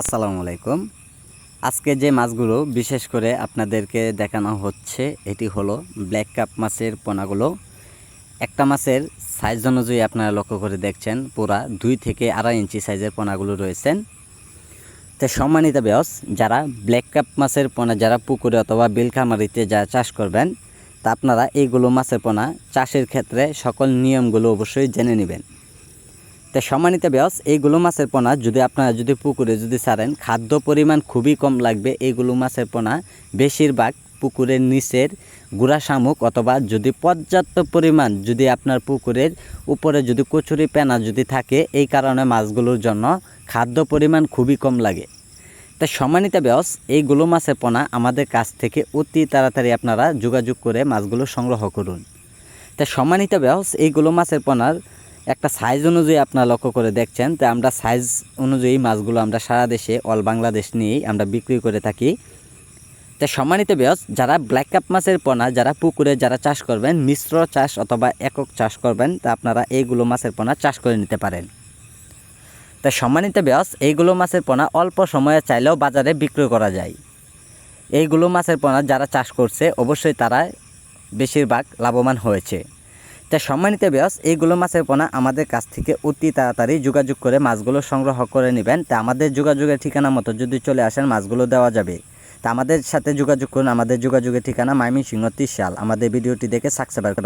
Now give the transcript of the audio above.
আসসালামু আলাইকুম। আজকে যে মাছগুলো বিশেষ করে আপনাদেরকে দেখানো হচ্ছে, এটি হলো ব্ল্যাক কাপ মাছের পোনাগুলো। একটা মাছের সাইজ অনুযায়ী আপনারা লক্ষ্য করে দেখছেন, পুরা দুই থেকে আড়াই ইঞ্চি সাইজের পোনাগুলো রয়েছেন তো সম্মানিত বেয়স যারা ব্ল্যাক কাপ মাছের পোনা, যারা পুকুরে অথবা বিলখামারিতে যারা চাষ করবেন, তা আপনারা এইগুলো মাছের পোনা চাষের ক্ষেত্রে সকল নিয়মগুলো অবশ্যই জেনে নেবেন। তো সম্মানিত ব্যাস এইগুলো মাছের পোনা যদি আপনারা যদি পুকুরে যদি ছাড়েন, খাদ্য পরিমাণ খুবই কম লাগবে এইগুলো মাছের পোনা। বেশিরভাগ পুকুরের নিচের গুড়া শামুক অথবা যদি পর্যাপ্ত পরিমাণ যদি আপনার পুকুরের উপরে যদি কচুরি পেনা যদি থাকে, এই কারণে মাছগুলোর জন্য খাদ্য পরিমাণ খুবই কম লাগে। তা সম্মানিত ব্যাস এইগুলো মাছের পোনা আমাদের কাছ থেকে অতি তাড়াতাড়ি আপনারা যোগাযোগ করে মাছগুলো সংগ্রহ করুন। তা সম্মানিত ব্যাস এইগুলো মাছের পোনার একটা সাইজ অনুযায়ী আপনারা লক্ষ্য করে দেখছেন, তো আমরা সাইজ অনুযায়ী মাছগুলো আমরা সারা দেশে অল বাংলাদেশ নিয়েই আমরা বিক্রি করে থাকি। তো সম্মানিত ব্যাস যারা ব্ল্যাক কাপ মাছের পোনা, যারা পুকুরে যারা চাষ করবেন, মিশ্র চাষ অথবা একক চাষ করবেন, তা আপনারা এইগুলো মাছের পোনা চাষ করে নিতে পারেন। তো সম্মানিত ব্যাস এইগুলো মাছের পোনা অল্প সময়ে চাইলেও বাজারে বিক্রি করা যায়। এইগুলো মাছের পোনা যারা চাষ করছে, অবশ্যই তারা বেশিরভাগ লাভবান হয়েছে। তা সম্মানিত ব্যাস এইগুলো মাছের পোনা আমাদের কাছ থেকে অতি তাড়াতাড়ি যোগাযোগ করে মাছগুলো সংগ্রহ করে নেবেন। তা আমাদের যোগাযোগের ঠিকানা মতো যদি চলে আসেন, মাছগুলো দেওয়া যাবে। তা আমাদের সাথে যোগাযোগ করুন। আমাদের যোগাযোগের ঠিকানা মাইমিন সিংহ তিশাল আমাদের ভিডিওটি দেখে সাবস্ক্রাইব